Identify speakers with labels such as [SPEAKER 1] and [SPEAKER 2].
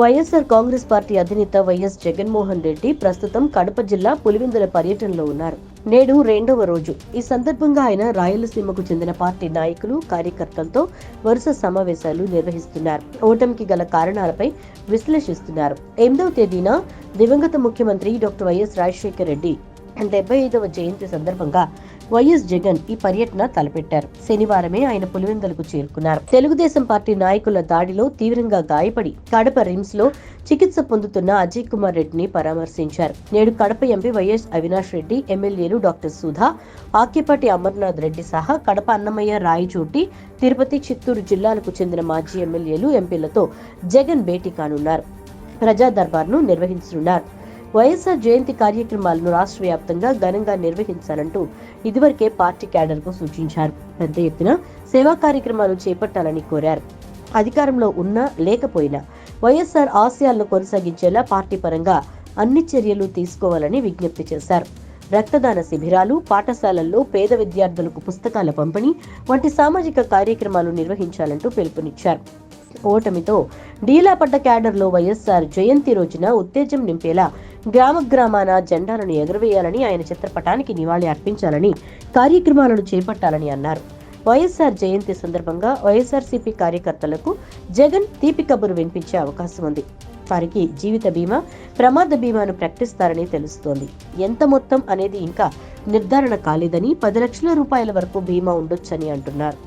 [SPEAKER 1] YSR Congress party అధినేత YS Jaganmohan Reddy ప్రస్తుతం కడప జిల్లా పులివెందుల పర్యటనలో ఉన్నారు. నేడు రెండవ రోజు. ఈ సందర్భంగా ఆయన రాయలసీమకు చెందిన పార్టీ నాయకులు కార్యకర్తలతో వరుస సమావేశాలు నిర్వహిస్తున్నారు. ఓటమికి గల కారణాలపై విశ్లేషిస్తున్నారు. ఎనిమిదవ తేదీన దివంగత ముఖ్యమంత్రి డాక్టర్ వైఎస్ రాజశేఖర రెడ్డి డెబ్బై ఐదవ జయంతి సందర్భంగా వైఎస్ జగన్ ఈ పర్యటన తలపెట్టారు. శనివారమే ఆయన పులివెందులకు చేరుకున్నారు. తెలుగుదేశం పార్టీ నాయకుల దాడిలో తీవ్రంగా గాయపడి కడప రిమ్స్లో చికిత్స పొందుతున్న అజయ్ కుమార్ రెడ్డిని పరామర్శించారు. నేడు కడప ఎంపీ వైఎస్ అవినాష్ రెడ్డి ఎమ్మెల్యేలు డాక్టర్ సుధా ఆకేపాటి అమర్నాథ్ రెడ్డి సహా కడప అన్నమయ్య రాయచోటి తిరుపతి చిత్తూరు జిల్లాలకు చెందిన మాజీ ఎమ్మెల్యేలు ఎంపీలతో జగన్ భేటీ కానున్నారు. ప్రజా దర్బార్ను నిర్వహించనున్నారు. వైఎస్ఆర్ జయంతి కార్యక్రమాలను రాష్ట్ర వ్యాప్తంగా ఘనంగా నిర్వహించాలంటూ ఇదివరకే పార్టీ క్యాడర్కు సూచించారు. పెద్ద ఎత్తున సేవా కార్యక్రమాలు చేపట్టాలని కోరారు. అధికారంలో ఉన్నా లేకపోయినా వైఎస్ఆర్ ఆశయాలను కొనసాగించేలా పార్టీ పరంగా అన్ని చర్యలు తీసుకోవాలని విజ్ఞప్తి చేశారు. రక్తదాన శిబిరాలు పాఠశాలల్లో పేద విద్యార్థులకు పుస్తకాల పంపిణీ వంటి సామాజిక కార్యక్రమాలు నిర్వహించాలంటూ పిలుపునిచ్చారు. ఓటమితో డీలాపడ్డ క్యాడర్లో వైఎస్ఆర్ జయంతి రోజున ఉత్తేజం నింపేలా గ్రామ గ్రామాన జెండాలను ఎగురవేయాలని ఆయన చిత్రపటానికి నివాళి అర్పించాలని కార్యక్రమాలను చేపట్టాలని అన్నారు. వైఎస్ఆర్ జయంతి సందర్భంగా వైఎస్ఆర్సీపీ కార్యకర్తలకు జగన్ తీపి కబురు వినిపించే అవకాశం ఉంది. వారికి జీవిత బీమా ప్రమాద బీమాను ప్రకటిస్తారని తెలుస్తోంది. ఎంత మొత్తం అనేది ఇంకా నిర్ధారణ కాలేదని పది లక్షల రూపాయల వరకు బీమా ఉండొచ్చని అంటున్నారు.